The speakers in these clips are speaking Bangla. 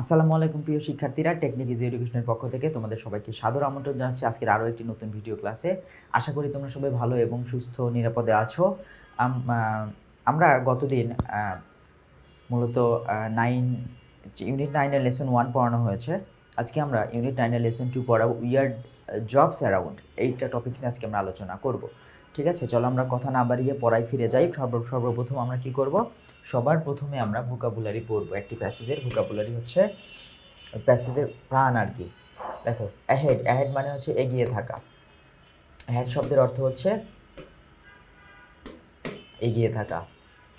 আসসালামু আলাইকুম প্রিয় শিক্ষার্থীরা টেকনিক ইজি এডুকেশনের পক্ষ থেকে তোমাদের সবাইকে সাদর আমন্ত্রণ জানাচ্ছি। আজকের আরও একটি নতুন ভিডিও ক্লাসে আশা করি তোমরা সবাই ভালো এবং সুস্থ, নিরাপদে আছো। আমরা গতদিন মূলত নাইন ইউনিট নাইনের লেসন ওয়ান পড়ানো হয়েছে। আজকে আমরা ইউনিট নাইনের লেসন টু পড়াবো। উইয়ার্ড জবস অ্যারাউন্ড এইটা টপিক নিয়ে আজকে আমরা আলোচনা করব। ঠিক আছে? চলো আমরা কথা না বাড়িয়ে পড়াই ফিরে যাই। সর্ব, সর্বপ্রথম আমরা কি করব? সবার প্রথমে আমরা ভোকাবুলারি পড়ব। একটি প্যাসেজের ভোকাবুলারি হচ্ছে প্যাসেজের প্রাণ আর কি। দেখো অ্যাহেড অ্যাহেড মানে হচ্ছে এগিয়ে থাকা। অ্যাহেড শব্দের অর্থ হচ্ছে এগিয়ে থাকা।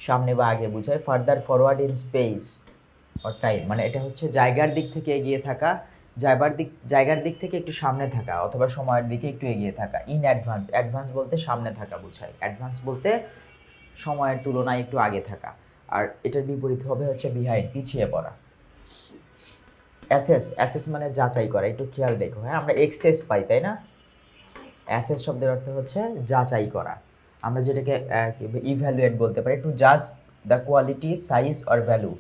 সামনে বা আগে বোঝায় further forward in space or time মানে এটা হচ্ছে জায়গার দিক থেকে এগিয়ে থাকা জায়গার দিক জায়গার দিক থেকে একটু সামনে থাকা অথবা সময়ের দিকে একটু এগিয়ে থাকা। ইন অ্যাডভান্স অ্যাডভান্স বলতে সামনে থাকা বোঝায়। অ্যাডভান্স বলতে সময়ের তুলনায় একটু আগে থাকা। আর এটার বিপরীত হবে হচ্ছে বিহাইন্ড পিছিয়ে পড়া। অ্যাসেস অ্যাসেস মানে যাচাই করা, একটু খেয়াল রেখো হ্যাঁ? আমরা এক্সেস পাই, তাই না? অ্যাসেস শব্দের অর্থ হচ্ছে যাচাই করা। আমরা যেটাকে ইভ্যালুয়েট বলতে পারি টু জাজ the quality size or value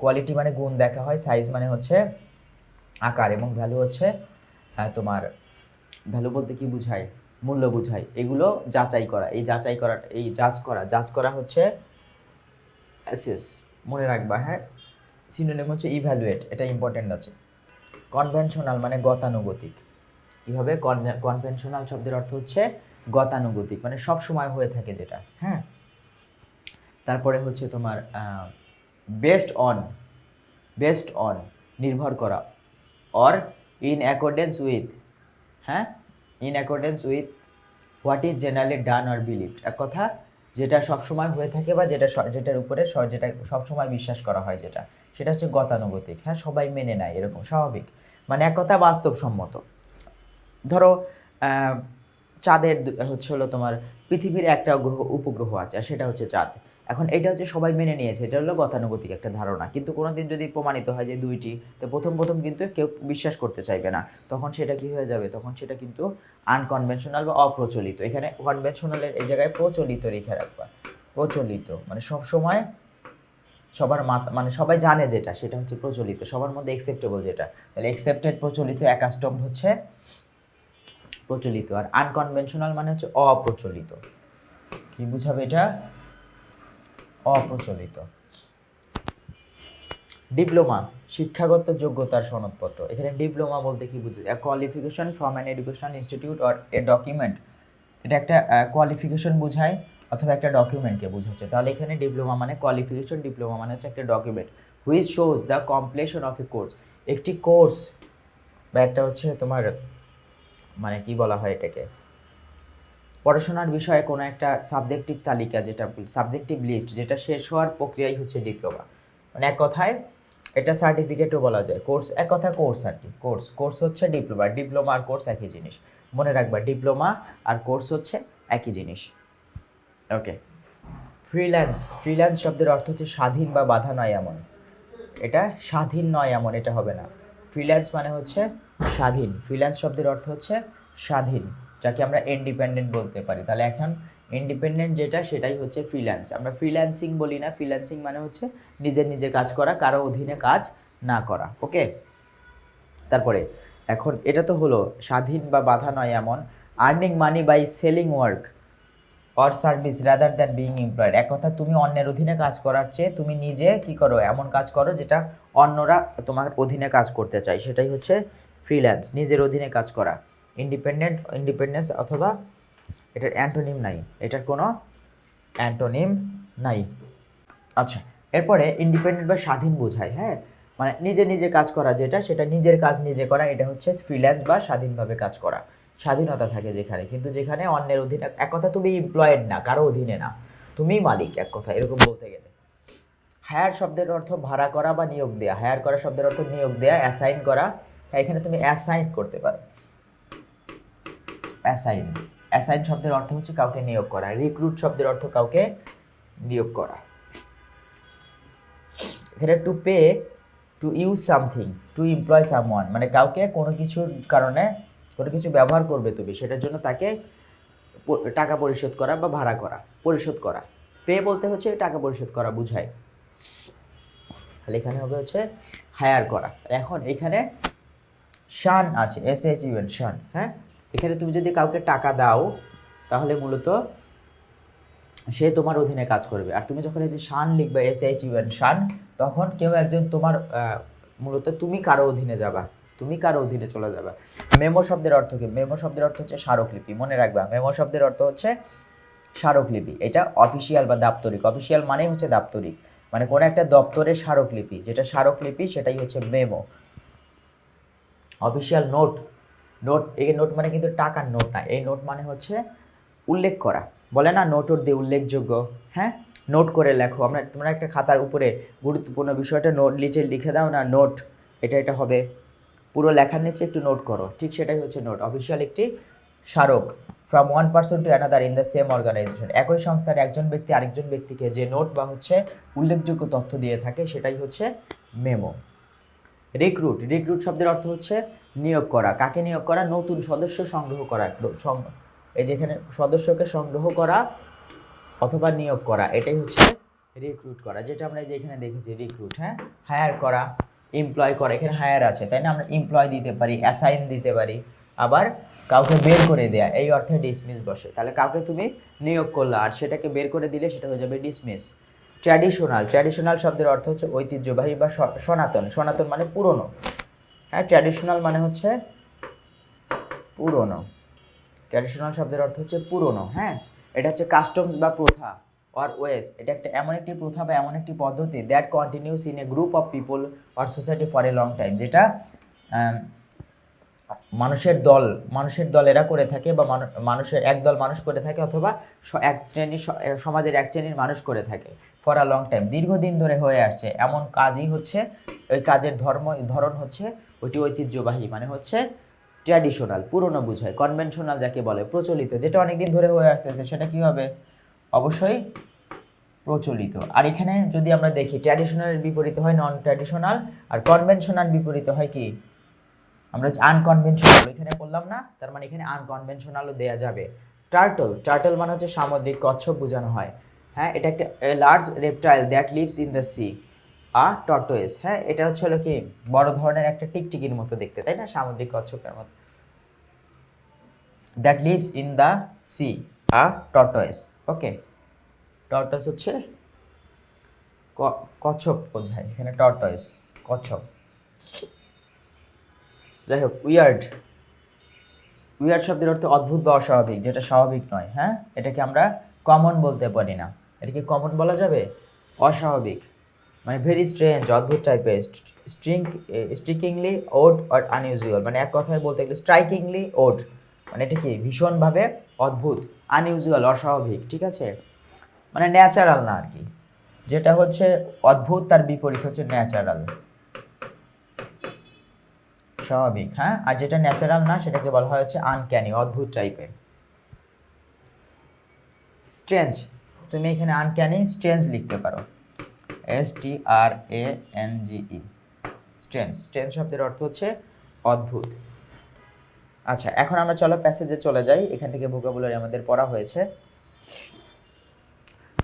quality মানে গুণ দেখা হয় সাইজ মানে হচ্ছে আকার এবং ভ্যালু হচ্ছে তোমার ভ্যালু বলতে কি বুঝায়? মূল্য বুঝায়। এগুলো যাচাই করা, এই যাচাই করা এই জাজ করা জাজ করা হচ্ছে অ্যাসেস, মনে রাখবা হ্যাঁ? সিনোনিম হচ্ছে ইভ্যালুয়েট এটা ইম্পর্টেন্ট আছে। কনভেনশনাল মানে গতানুগতিক। কীভাবে? কনভেনশনাল শব্দের অর্থ হচ্ছে গতানুগতিক মানে সব সময় হয়ে থাকে যেটা হ্যাঁ? তারপরে হচ্ছে তোমার বেস্ট অন বেস্ট অন নির্ভর করা। অর ইন অ্যাকর্ডেন্স উইথ হ্যাঁ? In accordance with what is generally done or believed এক কথা যেটা সবসময় হয়ে থাকে বা যেটা যেটার উপরে যেটা সবসময় বিশ্বাস করা হয় যেটা, সেটা হচ্ছে গতানুগতিক। হ্যাঁ সবাই মেনে নেয়, এরকম স্বাভাবিক। মানে এক কথা বাস্তবসম্মত। ধরো চাঁদের হচ্ছে হলো তোমার পৃথিবীর একটা গ্রহ, উপগ্রহ আছে, আর সেটা হচ্ছে চাঁদ। এখন এটা হচ্ছে সবাই মেনে নিয়েছে, এটা হলো গতানুগতিক একটা ধারণা। কিন্তু কোনোদিন যদি প্রমাণিত হয় যে দুইটি, তো প্রথম প্রথম কিন্তু কেউ বিশ্বাস করতে চাইবে না। তখন সেটা কি হয়ে যাবে? তখন সেটা কিন্তু আনকনভেনশনাল বা অপ্রচলিত। এখানে কনভেনশনালের এই জায়গায় প্রচলিত রেখে রাখবা। প্রচলিত। মানে সব সময় সবার মাথা মানে সবাই জানে যেটা, সেটা হচ্ছে প্রচলিত। সবার মধ্যে একসেপ্টেবল যেটা। তাহলে একসেপ্টেড প্রচলিত অ্যাকাস্টম হচ্ছে প্রচলিত। আর আনকনভেনশনাল মানে হচ্ছে অপ্রচলিত। কি বুঝাবে এটা? অপ্রচলিত। ডিপ্লোমা, শিক্ষাগত যোগ্যতার সনদপত্র। এখানে ডিপ্লোমা বলতে কি বুঝে? Qualification from an education institute or a document এটা একটা কোয়ালিফিকেশন বোঝায় অথবা একটা ডকুমেন্টকে বোঝাচ্ছে। তাহলে এখানে ডিপ্লোমা মানে কোয়ালিফিকেশন ডিপ্লোমা মানে হচ্ছে একটা document which shows the completion of a course একটি কোর্স বা একটা হচ্ছে তোমার মানে কি বলা হয় এটাকে? পড়াশোনার বিষয়ে কোনো একটা সাবজেক্টিভ তালিকা যেটা সাবজেক্টিভ লিস্ট যেটা শেষ হওয়ার প্রক্রিয়াই হচ্ছে ডিপ্লোমা মানে এক কথায় এটা সার্টিফিকেটও বলা যায়। কোর্স এক কথা কোর্স আর কি। কোর্স কোর্স হচ্ছে ডিপ্লোমা ডিপ্লোমা আর কোর্স একই জিনিস। মনে রাখবা ডিপ্লোমা আর কোর্স হচ্ছে একই জিনিস। ওকে ফ্রিল্যান্স ফ্রিল্যান্স শব্দের অর্থ হচ্ছে স্বাধীন বা বাধা নয় এমন। এটা স্বাধীন নয় এমন, এটা হবে না। ফ্রিল্যান্স মানে হচ্ছে স্বাধীন। ফ্রিল্যান্স শব্দের অর্থ হচ্ছে স্বাধীন। যাকে আমরা ইন্ডিপেন্ডেন্ট বলতে পারি। তাহলে এখন ইন্ডিপেন্ডেন্ট যেটা, সেটাই হচ্ছে ফ্রিল্যান্স আমরা ফ্রিল্যান্সিং বলি না। ফ্রিল্যান্সিং মানে হচ্ছে নিজের নিজে কাজ করা, কারও অধীনে কাজ না করা। ওকে তারপরে, এখন এটা তো হলো, স্বাধীন বা বাধা নয় এমন। Earning money by selling work or service rather than being employed এক কথা, তুমি অন্যের অধীনে কাজ করার চেয়ে তুমি নিজে কি করো? এমন কাজ করো যেটা অন্যরা তোমার অধীনে কাজ করতে চায়। সেটাই হচ্ছে ফ্রিল্যান্স নিজের অধীনে কাজ করা। ইন্ডিপেন্ডেন্ট ইন্ডিপেন্ডেন্স অথবা এটার অ্যান্টোনিম নাই। এটার কোনো অ্যান্টোনিম নাই। আচ্ছা এরপরে ইন্ডিপেন্ডেন্ট বা স্বাধীন বোঝায় হ্যাঁ? মানে নিজে নিজে কাজ করা যেটা সেটা নিজের কাজ নিজে করা এটা হচ্ছে ফ্রিল্যান্স বা স্বাধীনভাবে কাজ করা। স্বাধীনতা থাকে যেখানে কিন্তু যেখানে অন্যের অধীনে এক কথা তুমি এমপ্লয়েড না কারও অধীনে না। তুমিই মালিক এক কথা এরকম বলতে গেলে। হায়ার শব্দের অর্থ ভাড়া করা বা নিয়োগ দেয়া। হায়ার করা শব্দের অর্থ নিয়োগ দেয়া অ্যাসাইন করা। হ্যাঁ, এখানে তুমি অ্যাসাইন করতে পারো। অ্যাসাইন অ্যাসাইন শব্দের অর্থ হচ্ছে কাউকে নিয়োগ করা। রিক্রুট শব্দের অর্থ কাউকে নিয়োগ করা। এখানে to pay to use something to employ someone মানে কাউকে কোনো কিছুর কারণে কোনো কিছু ব্যবহার করবে তুমি, সেটার জন্য তাকে টাকা পরিশোধ করা বা ভাড়া করা, পরিশোধ করা। পে বলতে হচ্ছে টাকা পরিশোধ করা, বুঝায়। তাহলে এখানে হবে হচ্ছে হায়ার করা। এখন এখানে শান আছে এস এইচ ইউএন শান হ্যাঁ? এখানে তুমি যদি কাউকে টাকা দাও, তাহলে মূলত সে তোমার অধীনে কাজ করবে। আর তুমি যখন এই যে শান লিখবে এস এইচ ইউএন শান, তখন কেউ একজন তোমার মূলত তুমি কারও অধীনে যাবা। তুমি কারও অধীনে চলে যাবে। মেমো শব্দের অর্থ কি? মেমো শব্দের অর্থ হচ্ছে স্মারকলিপি। মনে রাখবা, মেমো শব্দের অর্থ হচ্ছে স্মারকলিপি। এটা অফিসিয়াল বা দাপ্তরিক। অফিসিয়াল মানেই হচ্ছে দাপ্তরিক। মানে কোনো একটা দপ্তরের স্মারকলিপি। যেটা স্মারকলিপি, সেটাই হচ্ছে মেমো। অফিসিয়াল নোট নোট, এই নোট মানে কিন্তু টাকার নোট না, এই নোট মানে হচ্ছে উল্লেখ করা। বলে না নোট দিয়ে উল্লেখযোগ্য হ্যাঁ? নোট করে লেখো। আমরা তোমরা একটা খাতার উপরে গুরুত্বপূর্ণ বিষয়টা নোট নিচে লিখে দাও না, নোট, এটা এটা হবে পুরো লেখার নিচে একটু নোট করো। ঠিক সেটাই হচ্ছে নোট। অফিসিয়াল একটি স্মারক from one person to another in the same organisation একই সংস্থার একজন ব্যক্তি আরেকজন ব্যক্তিকে যে নোট বা হচ্ছে উল্লেখযোগ্য তথ্য দিয়ে থাকে, সেটাই হচ্ছে মেমো। রিক্রুট রিক্রুট শব্দের অর্থ হচ্ছে নিয়োগ করা। কাকে নিয়োগ করা? নতুন সদস্য সংগ্রহ করা এই যেখানে সদস্যকে সংগ্রহ করা অথবা নিয়োগ করা, এটাই হচ্ছে রিক্রুট করা। যেটা আমরা যে এখানে দেখেছি রিক্রুট হ্যাঁ? হায়ার করা এমপ্লয় করা, এখানে হায়ার আছে, তাই না? আমরা এমপ্লয় দিতে পারি অ্যাসাইন দিতে পারি, আবার কাউকে বের করে দেয়া, এই অর্থে ডিসমিস বসে। তাহলে কাউকে তুমি নিয়োগ করলা, আর সেটাকে বের করে দিলে সেটা হয়ে যাবে ডিসমিস ট্র্যাডিশনাল ট্র্যাডিশনাল শব্দের অর্থ হচ্ছে ঐতিহ্যবাহী বা সনাতন। সনাতন মানে পুরনো। হ্যাঁ ট্র্যাডিশনাল মানে হচ্ছে পুরনো। ট্র্যাডিশনাল শব্দের অর্থ হচ্ছে পুরনো হ্যাঁ? এটা হচ্ছে কাস্টমস বা প্রথা অর ওয়েস এটা একটা এমন একটি প্রথা বা এমন একটি পদ্ধতি that continues in a group of people or society for a long time যেটা মানুষের দল মানুষের দল এরা করে থাকে বা মানুষের এক দল মানুষ করে থাকে অথবা এক শ্রেণির সমাজের এক শ্রেণির মানুষ করে থাকে। ফর আ লং টাইম দীর্ঘদিন ধরে হয়ে আসছে। এমন কাজই হচ্ছে ওই কাজের ধর্ম, ধরন হচ্ছে ওইটি ঐতিহ্যবাহী মানে হচ্ছে ট্র্যাডিশনাল পুরনো বুঝায় কনভেনশনাল যাকে বলে, প্রচলিত, যেটা অনেকদিন ধরে হয়ে আসতেছে, সেটা কি হবে? অবশ্যই প্রচলিত। আর এখানে যদি আমরা দেখি ট্র্যাডিশনালের বিপরীতে হয় নন ট্র্যাডিশনাল আর কনভেনশনাল বিপরীতে হয় কি? আমরা আনকনভেনশনাল এখানে বললাম না, তার মানে এখানে আনকনভেনশনালও দেয়া যাবে। টার্টল টার্টল মানে হচ্ছে সামুদ্রিক কচ্ছপ বোঝানো হয়। হ্যাঁ এটা একটা large reptile that lives in the sea a tortoise হ্যাঁ এটা হচ্ছে হলো কি, বড় ধরনের একটা টিকটিকির মতো দেখতে, তাই না? সামুদ্রিক কচ্ছপের মতো। That lives in the sea a tortoise okay tortoise হচ্ছে কচ্ছপ বোঝায় এখানে টর্টোয়েস কচ্ছপ। যাই হোক উইয়ার্ড উইয়ার্ড শব্দের অর্থ অদ্ভুত বা অস্বাভাবিক, যেটা স্বাভাবিক নয় হ্যাঁ? এটাকে আমরা কমন বলতে পারি না। এটাকে কমন বলা যাবে? অস্বাভাবিক। মানে ভেরি স্ট্রেঞ্জ অদ্ভুত টাইপের string strikingly odd or unusual মানে এক কথায় বলতে গেলে স্ট্রাইকিংলি ওড মানে এটা কি? ভীষণভাবে অদ্ভুত আনইউজুয়াল অস্বাভাবিক, ঠিক আছে? মানে ন্যাচারাল না আর কি। যেটা হচ্ছে অদ্ভুত, তার বিপরীত হচ্ছে ন্যাচারাল স্বাভাবিক হ্যাঁ? আর যেটা ন্যাচারাল না, সেটাকে বলা হয় হচ্ছে আনক্যানি অদ্ভুত টাইপের স্ট্রেঞ্জ তুমি এখানে আনক্যানি স্ট্রেঞ্জ লিখতে পারো। S T R A N G E strange strange শব্দের অর্থ হচ্ছে অদ্ভুত। আচ্ছা এখন আমরা চলো প্যাসেজে চলে যাই। এখান থেকে ভোকাবুলারি আমাদের পড়া হয়েছে।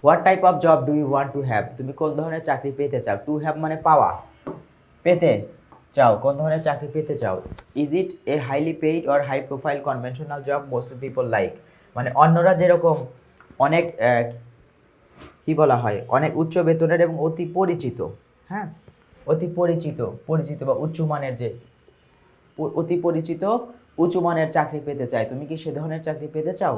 What type of job do you want to have তুমি কোন ধরনের চাকরি পেতে চাও? টু হ্যাভ মানে পাওয়া। পেতে চাও। কোন ধরনের চাকরি পেতে চাও? Is it a highly paid or high profile conventional job most people like মানে অন্যরা যেরকম অনেক কি বলা হয়? অনেক উচ্চ বেতনের এবং অতি পরিচিত হ্যাঁ? অতি পরিচিত পরিচিত বা উচ্চমানের যে অতি পরিচিত উঁচু মানের চাকরি পেতে চাই তুমি কি সে ধরনের চাকরি পেতে চাও?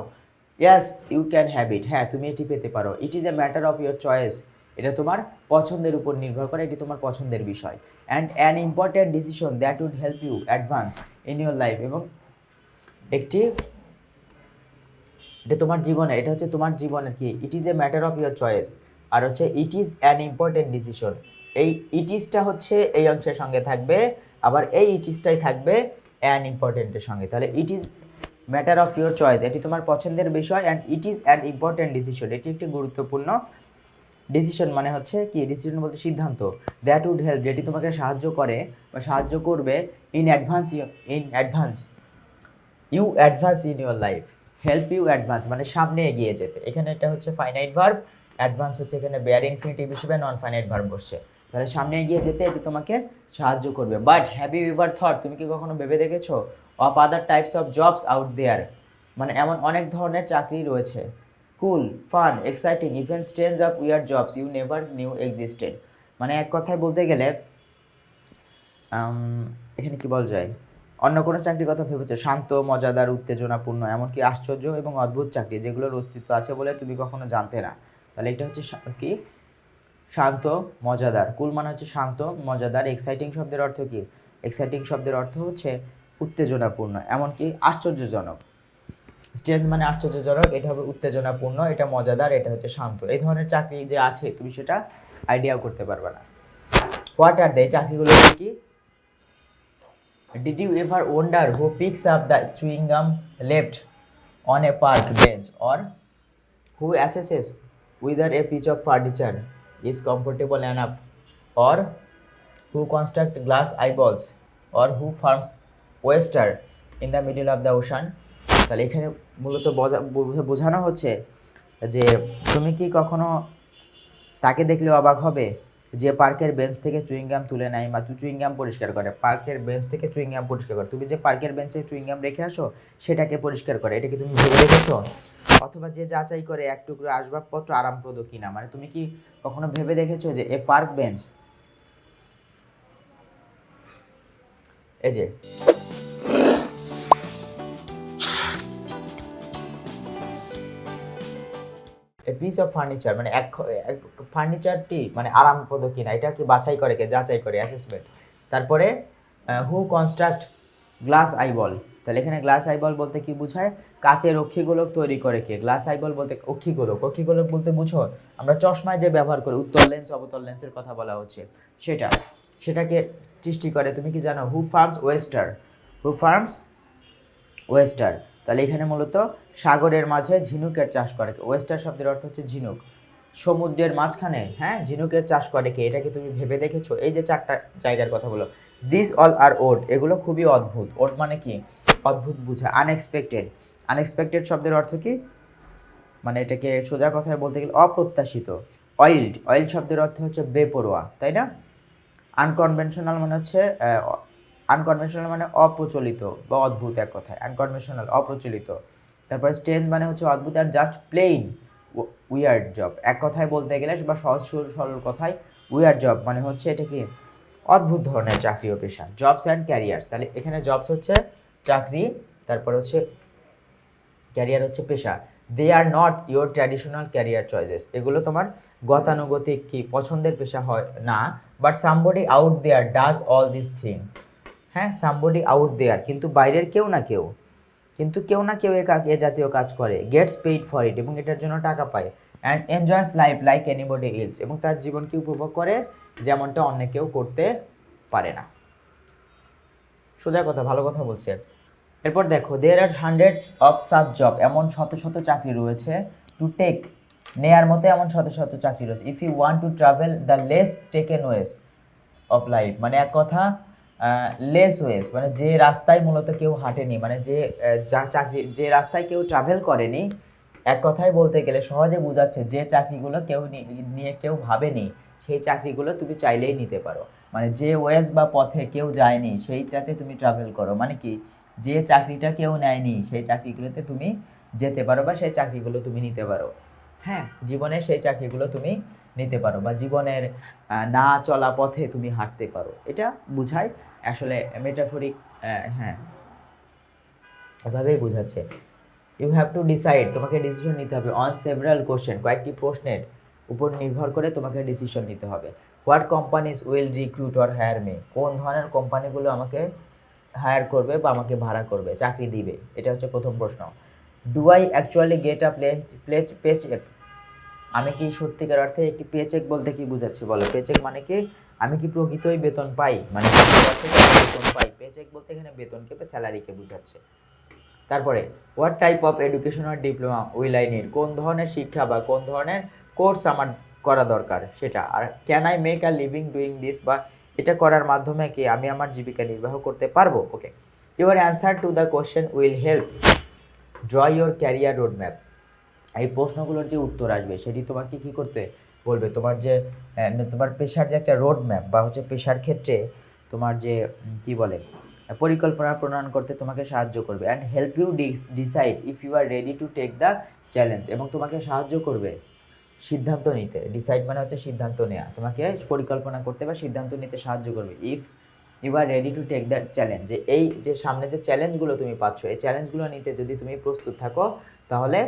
Yes you can have it হ্যাঁ তুমি এটি পেতে পারো। It is a matter of your choice এটা তোমার পছন্দের উপর নির্ভর করে, এটি তোমার পছন্দের বিষয়। And an important decision that would help you advance in your life এবং একটি এটা তোমার জীবনে এটা হচ্ছে তোমার জীবনের কি? It is a matter of your choice আর হচ্ছে it is an important decision এই ইট ইজটা হচ্ছে এই অংশের সঙ্গে থাকবে, আবার এই ইট ইজটাই থাকবে অ্যান ইম্পর্টেন্টের সঙ্গে। তাহলে it is matter of your choice এটি তোমার পছন্দের বিষয় and it is an important decision এটি একটি গুরুত্বপূর্ণ ডিসিশন মানে হচ্ছে কি? ডিসিশন বলতে সিদ্ধান্ত। দ্যাট উড হেল্প যেটি তোমাকে সাহায্য করে বা সাহায্য করবে in advance in advance you advance in your life help you advance মানে সামনে এগিয়ে যেতে। এখানে এটা হচ্ছে ফাইনাইট ভার্ব অ্যাডভান্স হচ্ছে এখানে বেয়ার ইনফিনিটিভ হিসেবে নন ফাইনাইট ভার্ব বসছে। তাহলে সামনে এগিয়ে যেতে এটি তোমাকে সাহায্য করবে। But have you ever thought তুমি কি কখনো ভেবে দেখেছ? Of other types of jobs out there মানে এমন অনেক ধরনের চাকরি রয়েছে। Cool fun exciting even strange of weird jobs you never knew existed মানে এক কথায় বলতে গেলে এখানে কি বলা যায়? অন্য কোনো চাকরির কথা ভেবেছো? শান্ত, মজাদার, উত্তেজনাপূর্ণ, এমনকি আশ্চর্য এবং অদ্ভুত চাকরি, যেগুলোর অস্তিত্ব আছে বলে তুমি কখনো জানতে না। তাহলে এটা হচ্ছে কি? শান্ত, মজাদার। কুল মানে হচ্ছে শান্ত, মজাদার এক্সাইটিং শব্দের অর্থ কি? এক্সাইটিং শব্দের অর্থ হচ্ছে উত্তেজনাপূর্ণ, এমনকি আশ্চর্যজনক। স্টেজ মানে আশ্চর্যজনক, এটা হবে উত্তেজনাপূর্ণ, এটা মজাদার, এটা হচ্ছে শান্ত। এই ধরনের চাকরি যে আছে, তুমি সেটা আইডিয়াও করতে পারবে না। হোয়াট আর দে চাকরিগুলো কি? Did you ever wonder who picks up the chewing gum left on a park bench or who assesses whether a piece of furniture is comfortable enough or who construct glass eyeballs or who farms oyster in the middle of the ocean তাহলে এখানে মূলত বোঝা- বোঝা- বোঝানো হচ্ছে যে তুমি কি কখনো তাকে দেখলে অবাক হবে যে পার্কের বেঞ্চ থেকে চুইংগাম তুলে নেয় বা তুই চুইংগাম পরিষ্কার করে, পার্কের বেঞ্চ থেকে চুইংগাম পরিষ্কার করে। তুমি যে পার্কের বেঞ্চে চুইংগাম রেখে আসো, সেটাকে পরিষ্কার করে। এটা কি তুমি ভেবে রেখেছো অথবা যে যাচাই করে এক টুকরো আসবাবপত্র আরামপ্রদ কিনা? মানে তুমি কি কখনো ভেবে দেখেছ যে এ পার্ক বেঞ্চ? এই যে পিস অফ ফার্নিচার মানে এক ফার্নিচারটি মানে আরামপ্রদ কিনা, এটা কি বাছাই করে কে, যাচাই করে অ্যাসেসমেন্ট তারপরে হু কনস্ট্রাক্ট গ্লাস আইবল তাহলে এখানে গ্লাস আইবল বলতে কি বোঝায়? কাচের অক্ষিগোলক তৈরি করে কে? গ্লাস আইবল বলতে অক্ষিগোলক। অক্ষিগোলক বলতে বুঝো, আমরা চশমায় যে ব্যবহার করি, উত্তল লেন্স অবতল লেন্সের কথা বলা হচ্ছে, সেটা। সেটাকে সৃষ্টি করে, তুমি কি জানো? Who farms oyster who farms oyster তাহলে এখানে মূলত সাগরের মাঝে ঝিনুকের চাষ করে? ওয়েস্টার শব্দের অর্থ হচ্ছে ঝিনুক। সমুদ্রের মাঝখানে হ্যাঁ ঝিনুকের চাষ করে কে? এটা কি তুমি ভেবে দেখেছ? এই যে চারটা জায়গার কথা বলো দিস অল আর ওট এগুলো খুবই অদ্ভুত। ওট মানে কি? অদ্ভুত বুঝা আনএক্সপেক্টেড আনএক্সপেক্টেড শব্দের অর্থ কি? মানে এটাকে সোজা কথায় বলতে গেলে অপ্রত্যাশিত অয়েলড অয়েল শব্দের অর্থ হচ্ছে বেপরোয়া, তাই না? আনকনভেনশনাল মানে হচ্ছে আনকনভেনশনাল মানে অপ্রচলিত বা অদ্ভুত এক কথায়। আনকনভেনশনাল অপ্রচলিত। তারপরে স্ট্রেঞ্জ মানে হচ্ছে অদ্ভুত আর জাস্ট প্লেইন উইয়ার্ড জব এক কথায় বলতে গেলে বা সহজ সুর- সরল কথায় উইয়ার্ড জব মানে হচ্ছে এটা কি? অদ্ভুত ধরনের চাকরি ও পেশা। জবস অ্যান্ড ক্যারিয়ার্স তাহলে এখানে জবস হচ্ছে চাকরি, তারপর হচ্ছে ক্যারিয়ার হচ্ছে পেশা। They are not your traditional career choices এগুলো তোমার গতানুগতিক কি? পছন্দের পেশা হয় না। But somebody out there does all this thing হ্যাঁ সামবডি আউট দেয়ার কিন্তু বাইরের কেউ না কেউ, কিন্তু কেউ না কেউ এ জাতীয় কাজ করে গেটস পেইড ফর ইট এবং এটার জন্য টাকা পায় and enjoys life like anybody else এবং তার জীবনকে উপভোগ করে যেমনটা অন্য কেউ করতে পারে না। সোজা কথা, ভালো কথা বলছে এরপর দেখো there are hundreds of sub job এমন শত শত চাকরি রয়েছে টু টেক নেয়ার মতো এমন শত শত চাকরি রয়েছে। If you want to travel the less taken ways of life মানে এক কথা লেস ওয়েস মানে যে রাস্তায় মূলত কেউ হাঁটেনি মানে যে যা চাকরি, যে রাস্তায় কেউ ট্রাভেল করেনি, এক কথায় বলতে গেলে সহজে বোঝাচ্ছে যে চাকরিগুলো কেউ নিয়ে কেউ ভাবেনি, সেই চাকরিগুলো তুমি চাইলেই নিতে পারো। মানে যে ওয়েস বা পথে কেউ যায়নি, সেইটাতে তুমি ট্রাভেল করো। মানে কি? যে চাকরিটা কেউ নেয়নি, সেই চাকরিগুলোতে তুমি যেতে পারো বা সেই চাকরিগুলো তুমি নিতে পারো। হ্যাঁ জীবনে সেই চাকরিগুলো তুমি নিতে পারো বা জীবনের না চলা পথে তুমি হাঁটতে পারো। এটা বুঝায় আসলে মেটাফরিক হ্যাঁ। এভাবেই বোঝাচ্ছে। ইউ হ্যাভ টু ডিসাইড তোমাকে ডিসিশন নিতে হবে অন সেভারাল কোশ্চেন কয়েকটি প্রশ্নের উপর নির্ভর করে তোমাকে ডিসিশন নিতে হবে। What companies will recruit or hire me কোন ধরনের কোম্পানিগুলো আমাকে হায়ার করবে বা আমাকে ভাড়া করবে, চাকরি দিবে? এটা হচ্ছে প্রথম প্রশ্ন। Do I actually get a play play pay cheque আমি কি সত্যিকার অর্থে একটি পে চেক বলতে কি বুঝাচ্ছি বলো? পে চেক মানে কি? আমি কি প্রকৃতই বেতন পাই? মানে বেতন পাই? পে চেক বলতে এখানে বেতনকে বা স্যালারিকে বোঝাচ্ছে। তারপরে what type of education or diploma will I need কোন ধরনের শিক্ষা বা কোন ধরনের কোর্স আমার করা দরকার? সেটা। Or can I make a living doing this বা এটা করার মাধ্যমে কি আমি আমার জীবিকা নির্বাহ করতে পারব? Okay your answer to the question will help draw your career road map এই প্রশ্নগুলোর যে উত্তর আসবে, সেটি তোমাকে কি করতে বলবে তোমার যে তোমার পেশার যে একটা রোড ম্যাপ বা হচ্ছে পেশার ক্ষেত্রে তোমার যে কি বলে, পরিকল্পনা প্রণয়ন করতে তোমাকে সাহায্য করবে and help you decide if you are ready to take the challenge এবং তোমাকে সাহায্য করবে সিদ্ধান্ত নিতে। ডিসাইড মানে হচ্ছে সিদ্ধান্ত নেওয়া তোমাকে পরিকল্পনা করতে বা সিদ্ধান্ত নিতে সাহায্য করবে if you are ready to take that challenge যে এই যে সামনে যে চ্যালেঞ্জগুলো তুমি পাচ্ছ, এই চ্যালেঞ্জগুলো নিতে যদি তুমি প্রস্তুত থাকো, তাহলে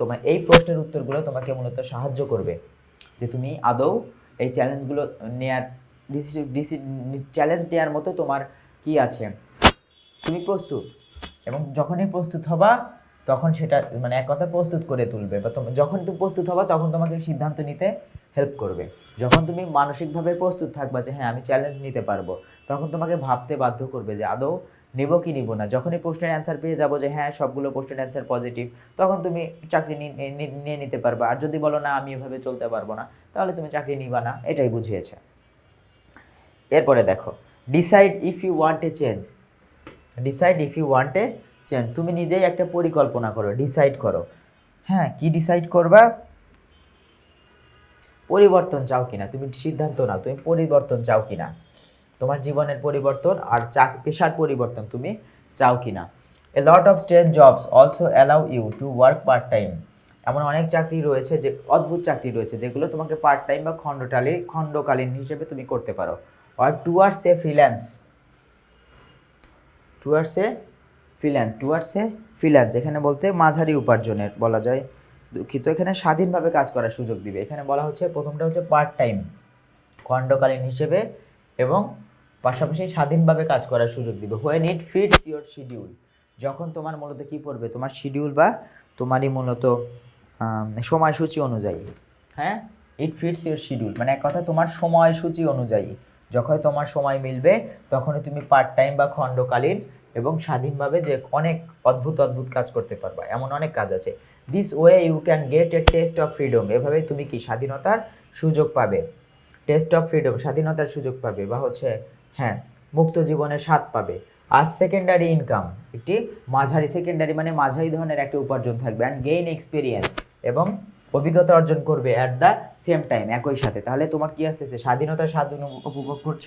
তোমার এই প্রশ্নের উত্তরগুলো তোমাকে মূলত সাহায্য করবে। যে তুমি আদৌ এই চ্যালেঞ্জগুলো নেয়ার চ্যালেঞ্জ নেওয়ার মতো তোমার কি আছে? তুমি প্রস্তুত। এবং যখনই প্রস্তুত হবা, তখন সেটা মানে এক কথা প্রস্তুত করে তুলবে। বা যখন তুমি প্রস্তুত হবা, তখন তোমাকে সিদ্ধান্ত নিতে হেল্প করবে। যখন তুমি মানসিকভাবে প্রস্তুত থাকবা যে হ্যাঁ আমি চ্যালেঞ্জ নিতে পারব, তখন তোমাকে ভাবতে বাধ্য করবে যে আদৌ নেব কি নিব না? যখনই প্রশ্নের অ্যান্সার পেয়ে যাব যে হ্যাঁ সবগুলো প্রশ্নের অ্যান্সার পজিটিভ তখন তুমি চাকরি নিয়ে নিতে পারবা। আর যদি বলো, না, আমি এভাবে চলতে পারব না, তাহলে তুমি চাকরি নিবা না। এটাই বুঝিয়েছে। এরপরে দেখো decide if you want a change decide if you want a change তুমি নিজেই একটা পরিকল্পনা করো ডিসাইড করো। হ্যাঁ কি ডিসাইড করবা? পরিবর্তন চাও কিনা? তুমি সিদ্ধান্ত নাও, তুমি পরিবর্তন চাও কিনা? তোমার জীবনের পরিবর্তন আর চাক, পেশার পরিবর্তন তুমি চাও কি না a lot of stage jobs also allow you to work part time এমন অনেক চাকরি রয়েছে যে, অদ্ভুত চাকরি রয়েছে যেগুলো তোমাকে পার্ট টাইম বা খণ্ডকালীন খণ্ডকালীন হিসেবে তুমি করতে পারো। আর towards a freelance towards a freelance towards a freelance এখানে বলতে মাঝারি উপার্জনের বলা যায়। দুঃখিত, এখানে স্বাধীনভাবে কাজ করার সুযোগ দিবে। এখানে বলা হচ্ছে, প্রথমটা হচ্ছে পার্ট টাইম খণ্ডকালীন হিসেবে এবং পাশাপাশি স্বাধীনভাবে কাজ করার সুযোগ দিবে। When it fits your schedule যখন তোমার মূলত কি পড়বে? তোমার শিডিউল বা তোমারই মূলত সময়সূচি অনুযায়ী। হ্যাঁ? ইট ফিটস ইউর শিডিউল মানে এক কথা তোমার সময়সূচি অনুযায়ী। যখন তোমার সময় মিলবে, তখনই তুমি পার্ট টাইম বা খণ্ডকালীন এবং স্বাধীনভাবে যে অনেক অদ্ভুত অদ্ভুত কাজ করতে পারবা। এমন অনেক কাজ আছে। This way you can get a taste of freedom এভাবে তুমি কি স্বাধীনতার সুযোগ পাবে? টেস্ট অফ ফ্রিডম স্বাধীনতার সুযোগ পাবে বা হচ্ছে হ্যাঁ মুক্ত জীবনের স্বাদ পাবে। আর সেকেন্ডারি ইনকাম একটি মাঝারি সেকেন্ডারি মানে মাঝারি ধরনের একটা উপার্জন থাকবে অ্যান্ড গেইন এক্সপিরিয়েন্স এবং অভিজ্ঞতা অর্জন করবে অ্যাট দ্য সেম টাইম একই সাথে। তাহলে তোমার কি আসতেছে? স্বাধীনতার স্বাদ উপভোগ করছ।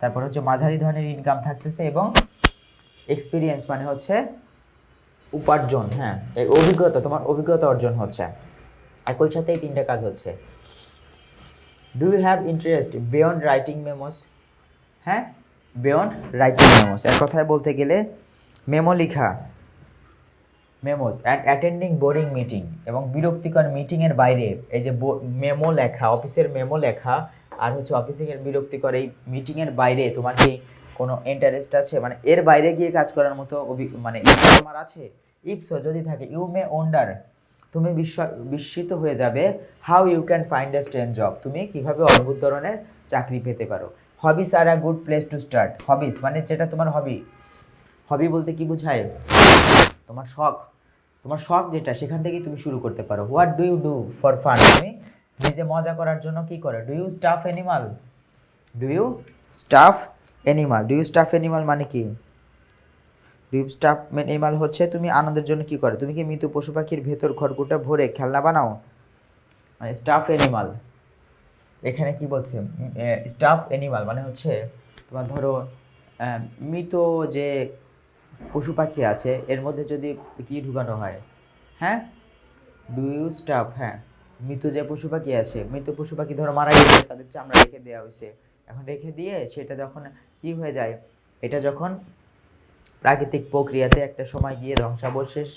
তারপর হচ্ছে মাঝারি ধরনের ইনকাম থাকতেছে এবং এক্সপিরিয়েন্স মানে হচ্ছে উপার্জন হ্যাঁ এই অভিজ্ঞতা, তোমার অভিজ্ঞতা অর্জন হচ্ছে। একই সাথে এই তিনটা কাজ হচ্ছে। Do you have interest beyond writing memos হ্যাঁ? Beyond, writing memos. এক কথায় বলতে গেলে মেমো লেখা। Memos, at attending boring meeting এবং বিরক্তিকর মিটিংয়ের বাইরে এই যে মেমো লেখা, অফিসের মেমো লেখা আর হচ্ছে অফিসের বিরক্তিকর এই মিটিংয়ের বাইরে তোমার কি কোনো ইন্টারেস্ট আছে? মানে এর বাইরে গিয়ে কাজ করার মতো মানে তোমার আছে? ইপসো যদি থাকে ইউ মে ওন্ডার তুমি বিশ্ব বিস্মিত হয়ে যাবে how you can find a strange job তুমি কীভাবে অদ্ভুত ধরনের চাকরি পেতে পারো? Hobbies are a good place to start hobbies মানে যেটা তোমার হবি হবি বলতে কি বোঝায়? তোমার শখ। তোমার শখ যেটা, সেখান থেকেই তুমি শুরু করতে পারো। What do you do for fun তুমি নিজে মজা করার জন্য কি করো? Do you stuff animal do you stuff animal do you stuff animal মানে কি? ডু ইউ স্টাফ অ্যানিমাল হচ্ছে তুমি আনন্দের জন্য কি করো? তুমি কি মৃত পশু পাখির ভেতর ঘরকুটা ভরে খেলনা বানাও? মানে স্টাফ অ্যানিমাল এখানে কি বলছে? স্টাফ অ্যানিমাল মানে হচ্ছে তোমার ধরো মৃত যে পশু পাখি আছে, এর মধ্যে যদি কি ঢুকানো হয়? হ্যাঁ? ডু ইউ স্টাফ হ্যাঁ। মৃত যে পশু পাখি আছে, মৃত পশু পাখি ধরো মারা গেছে, তাদের চামড়া রেখে দেওয়া হয়েছে। এখন রেখে দিয়ে সেটা যখন কি হয়ে যায়? এটা যখন প্রাকৃতিক প্রক্রিয়াতে একটা সময় গিয়ে ধ্বংসাবশেষ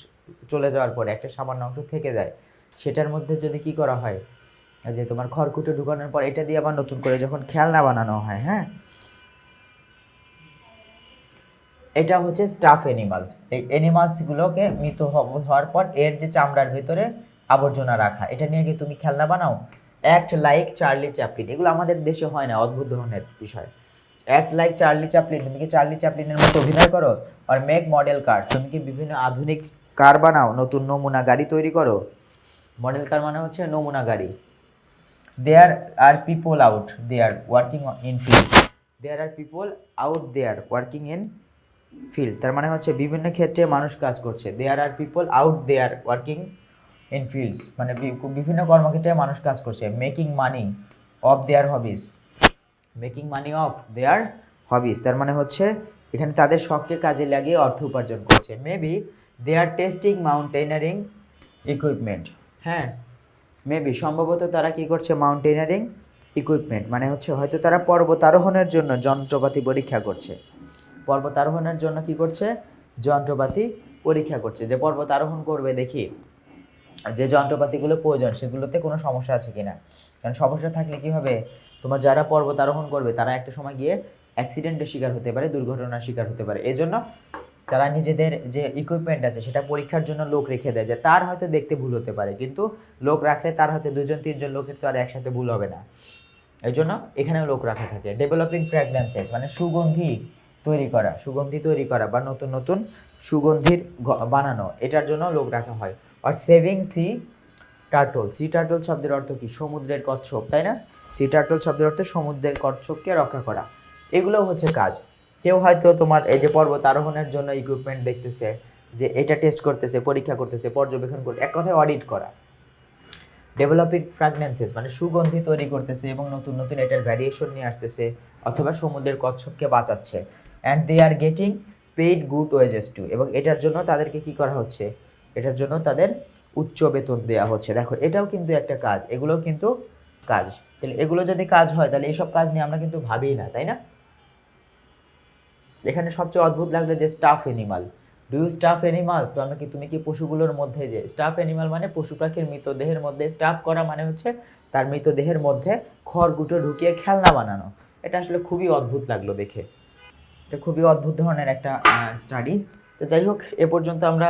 চলে যাওয়ার পরে একটা সামান্য অংশ থেকে যায়, সেটার মধ্যে যদি কি করা হয়? যে তোমার খড়কুটো ঢুকানোর পর এটা দিয়ে আবার নতুন করে যখন খেলনা বানানো হয় হ্যাঁ? এটা হচ্ছে স্টাফ অ্যানিমাল এই অ্যানিমালসগুলোকে মৃত হওয়ার পর এর যে চামড়ার ভিতরে আবর্জনা রাখা, এটা নিয়ে কি তুমি খেলনা বানাও? অ্যাক্ট লাইক চার্লি চ্যাপলিন এগুলো আমাদের দেশে হয় না, অদ্ভুত ধরনের বিষয়। অ্যাক্ট লাইক চার্লি চ্যাপলিন তুমি কি চার্লি চ্যাপলিনের মতো অভিনয় করো? আর মেক মডেল কার তুমি কি বিভিন্ন আধুনিক কার বানাও? নতুন নমুনা গাড়ি তৈরি করো? মডেল কার মানে হচ্ছে নমুনা গাড়ি। There are people out they are working in field there are people out there working in field তার মানে হচ্ছে বিভিন্ন ক্ষেত্রে মানুষ কাজ করছে। There are people out there working in fields মানে বিভিন্ন কর্মক্ষেত্রে মানুষ কাজ করছে। Making money off their hobbies making money off their hobbies তার মানে হচ্ছে এখানে তাদের শখকে কাজে লাগিয়ে অর্থ উপার্জন করছে। Maybe they are testing mountaineering equipment হ্যাঁ মেবি সম্ভবত তারা কি করছে মাউন্টেনারিং ইকুইপমেন্ট মানে হচ্ছে হয়তো তারা পর্বত আরোহণের জন্য যন্ত্রপাতি পরীক্ষা করছে। পর্বতারোহণের জন্য কি করছে? যন্ত্রপাতি পরীক্ষা করছে। যে পর্বত আরোহণ করবে দেখি, যে যন্ত্রপাতিগুলো প্রয়োজন, সেগুলোতে কোনো সমস্যা আছে কিনা? কারণ সমস্যা থাকলে কি হবে? তোমার যারা পর্বত আরোহণ করবে, তারা একটা সময় গিয়ে অ্যাক্সিডেন্টের শিকার হতে পারে, দুর্ঘটনার শিকার হতে পারে। এজন্য তারা নিজেদের যে ইকুইপমেন্ট আছে, সেটা পরীক্ষার জন্য লোক রেখে দেয় যে তার হয়তো দেখতে ভুল হতে পারে, কিন্তু লোক রাখলে তার হয়তো দুজন, তিনজন লোকের তো আর একসাথে ভুল হবে না। এই জন্য এখানেও লোক রাখা থাকে। ডেভেলপিং ফ্র্যাগন্যান্সেস মানে সুগন্ধি তৈরি করা, সুগন্ধি তৈরি করা বা নতুন নতুন সুগন্ধির বানানো, এটার জন্য লোক রাখা হয়। আর saving sea turtle sea turtle শব্দের অর্থ কি? সমুদ্রের কচ্ছপ, তাই না? সি টার্টল শব্দের অর্থ সমুদ্রের কচ্ছপকে রক্ষা করা। এগুলো হচ্ছে কাজ। কেউ হয়তো তোমার এই যে পর্বত আরোহণের জন্য ইকুইপমেন্ট দেখতেছে, যে এটা টেস্ট করতেছে, পরীক্ষা করতেছে, পর্যবেক্ষণ করতে, এক কথায় অডিট করা। ডেভেলপিং ফ্র্যাগনেন্সেস মানে সুগন্ধি তৈরি করতেছে এবং নতুন নতুন এটার ভ্যারিয়েশন নিয়ে আসতেছে, অথবা সমুদ্রের কচ্ছপকে বাঁচাচ্ছে। And they are getting paid good wages too এবং এটার জন্য তাদেরকে কি করা হচ্ছে? এটার জন্য তাদের উচ্চ বেতন দেওয়া হচ্ছে। দেখো, এটাও কিন্তু একটা কাজ, এগুলোও কিন্তু কাজ। তাহলে এগুলো যদি কাজ হয়, তাহলে এইসব কাজ নিয়ে আমরা কিন্তু ভাবি না, তাই না? এখানে সবচেয়ে অদ্ভুত লাগল যে stuff animal do you stuff animals মানে কি, তুমি কি পশুগুলোর মধ্যে যে স্টাফ এনিমাল মানে পশু পাখির মৃতদেহের মধ্যে স্টাফ করা মানে হচ্ছে তার মৃতদেহের মধ্যে খড়গুটো ঢুকিয়ে খেলনা বানানো। এটা আসলে খুবই অদ্ভুত লাগল দেখে। এটা খুবই অদ্ভুত ধরনের একটা স্টাডি তো যাই হোক, এ পর্যন্ত আমরা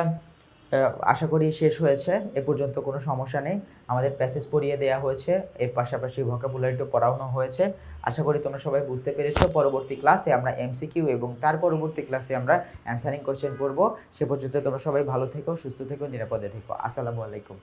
আশা করি শেষ হয়েছে। এ পর্যন্ত কোনো সমস্যা নেই। আমাদের প্যাসেজ পড়িয়ে দেওয়া হয়েছে। এর পাশাপাশি ভোকাবুলারিটিও পড়ানো হয়েছে। আশা করি তোমরা সবাই বুঝতে পেরেছ। পরবর্তী ক্লাসে আমরা এমসিকিউ এবং তার পরবর্তী ক্লাসে আমরা অ্যান্সারিং কোয়েশ্চেন পড়ব। সে পর্যন্ত তোমরা সবাই ভালো থেকো, সুস্থ থেকো, নিরাপদে থেকো। আসসালামু আলাইকুম।